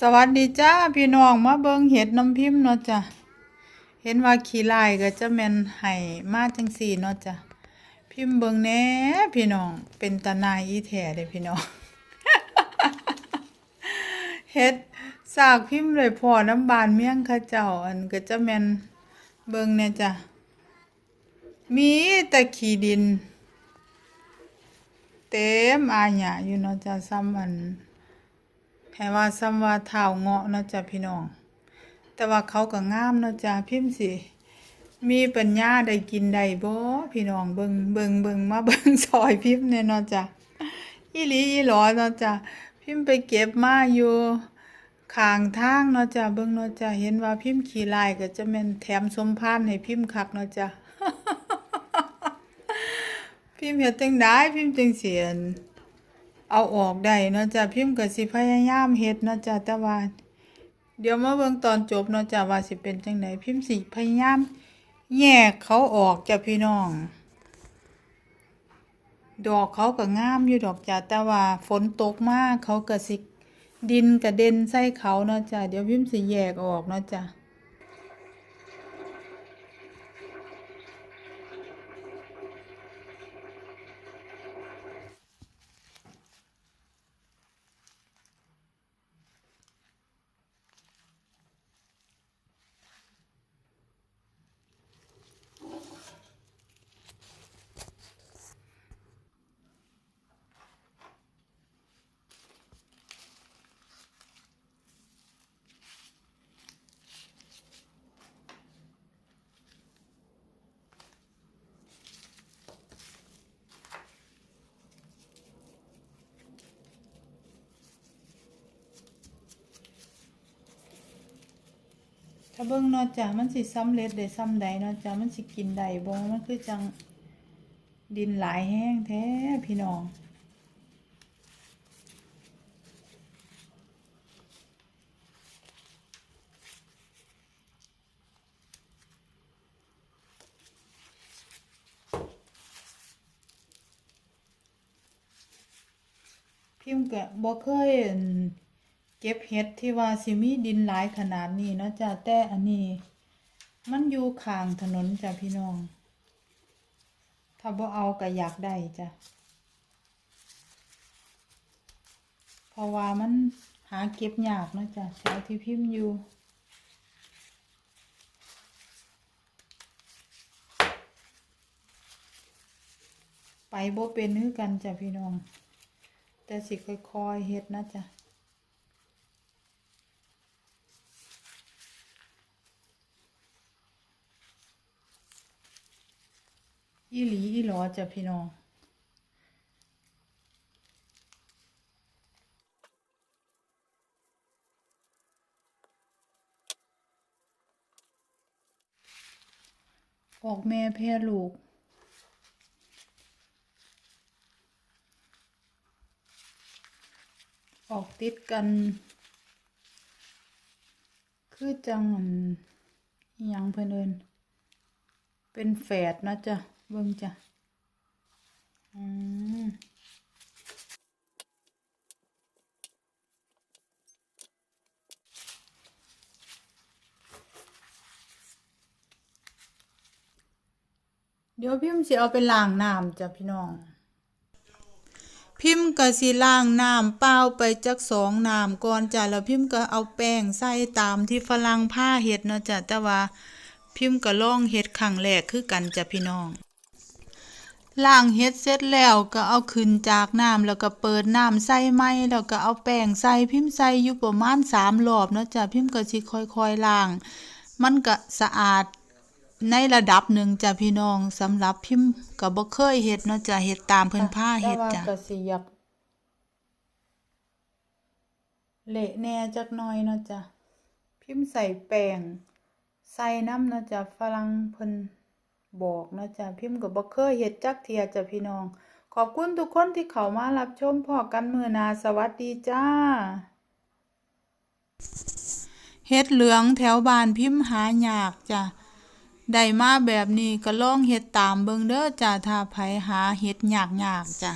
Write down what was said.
สวัสดีจ้าพี่น้องมาเบิงเห็ดน้ำพิมพ์เนาะจ้ะเห็นว่าขี้ลายก็จะแมนให้มาจังสี่เนาะจ้ะพิมพ์เบิงแน่พี่น้องเป็นตานายอีแท้เด้พี่น้องเฮ็ดสากพิมพ์เลยพอน้ำบานเมี่ยงเขาเจ้าอันก็จะแมนเบิงแหน่ยจ้ะมีแต่ขี้ดิน เต็มอาหยาอยู่เนาะจ้ะซ้ำอัน ให้ว่าซ้ำว่าเท้าเงาะเนาะจ้ะพี่น้อง แต่ว่าเขาก็งามเนาะจ้ะพิมพ์สิมีปัญญาได้กินได้บ่พี่น้องเบิงเบิงเบิงมาเบิงซอยพิมพ์เนี่ยเนาะจ้ะอีหลีอีหลอเนาะจ้ะพิมพ์ไปเก็บมาอยู่ข้างทางเนาะจ้ะเบิงเนาะจ้ะเห็นว่าพิมพ์ขี้ลายก็จะแม่นแถมสมพานให้พิมพ์คักเนาะจ้ะพิมพ์เฮ็ดจังได๋พิมพ์จังสิอั่น เอาออกได้เนาะจ้ะพิมพ์ก็สิพยายามเฮ็ดเนาะจ้ะแต่ว่าเดี๋ยวมาเบิ่งตอนจบเนาะจ้ะว่าสิเป็นจังไดพิมพ์สิพยายามแยกเขาออกจ้ะพี่น้อง ดอกเขาก็งามอยู่ดอกจ้ะแต่ว่าฝนตกมากเขาก็สิดินกระเด็นใส่เขาเนาะจ้ะเดี๋ยวพิมพ์สิแยกออกเนาะจ้ะ เบิ่งนาะจ้ะมันสิสำเร็จได้ส่ำใดนาะจ้ะมันสิกินได้บ่มันคือจังดินหลายแห้งแท้พี่น้องพิมพ์ก็บ่เคยอั่น เก็บเห็ดที่ว่าสิมีดินหลายขนาดนี้เนาะจ้ะแต่อันนี้ มันอยู่ข้างถนนจ้ะพี่น้อง ถ้าบ่เอาก็อยากได้จ้ะเพราะว่ามันหาเก็บยากเนาะจ้ะแถวที่พิมพ์อยู่ไปโบเป็นคือกันจ้ะพี่น้อง แต่สิค่อยๆเฮ็ดนะจ๊ะ อีหลีอีหลอจ้ะพี่น้องออกแม่แพร่ลูก ออกติดกัน คือจังอันอิหยังเพิ่นเอินเป็นแฝดนะจ๊ะ เบิ่งจ้ะ อืมเดี๋ยวพิมพ์สิเอาไปล้างน้ำจ้ะพี่น้อง พิมพ์ก็สิล้างน้ำเปล่าไปจักสองน้ำก่อนจ้ะแล้วพิมพ์ก็เอาแป้งใส่ตามที่ฝรั่งผ้าเฮ็ดเนาะจ้ะแต่ว่าพิมพ์ก็ลองเฮ็ดครั้งแรกคือกันจ้ะพี่น้อง ล้างเฮ็ดเสร็จแล้วก็เอาขึ้นจากน้ำแล้วก็เปิดน้ำใส่ใหม่แล้วก็เอาแป้งใส่พิมพ์ใส่อยู่ประมาณสามรอบเนาะจ้ะพิมพ์ก็สิค่อยๆล้าง มันก็สะอาดในระดับหนึ่งจ้ะพี่น้องสำหรับพิมพ์ก็บ่เคยเฮ็ดเนาะจ้ะเฮ็ดตามเพิ่นพาเฮ็ดจ้ะก็สิอยากเละแน่จักหน่อยเนาะจ้ะพิมพ์ใส่แป้งใส่น้ำเนาะจ้ะฝรั่งเพิ่น บอกเนาะจ้ะพิมพ์กับ่เคยเฮ็ดจักเทียจ้ะพี่น้อง ขอบคุณทุกคนที่เข้ามารับชมพอกันมือนาสวัสดีจ้าเฮ็ดเหลืองแถวบ้านพิมพ์หายากจ้ะได้มาแบบนี้ก็ลองเฮ็ดตามเบิ่งเด้อจ้าถ้าไผหาเฮ็ดยากๆจ้ะ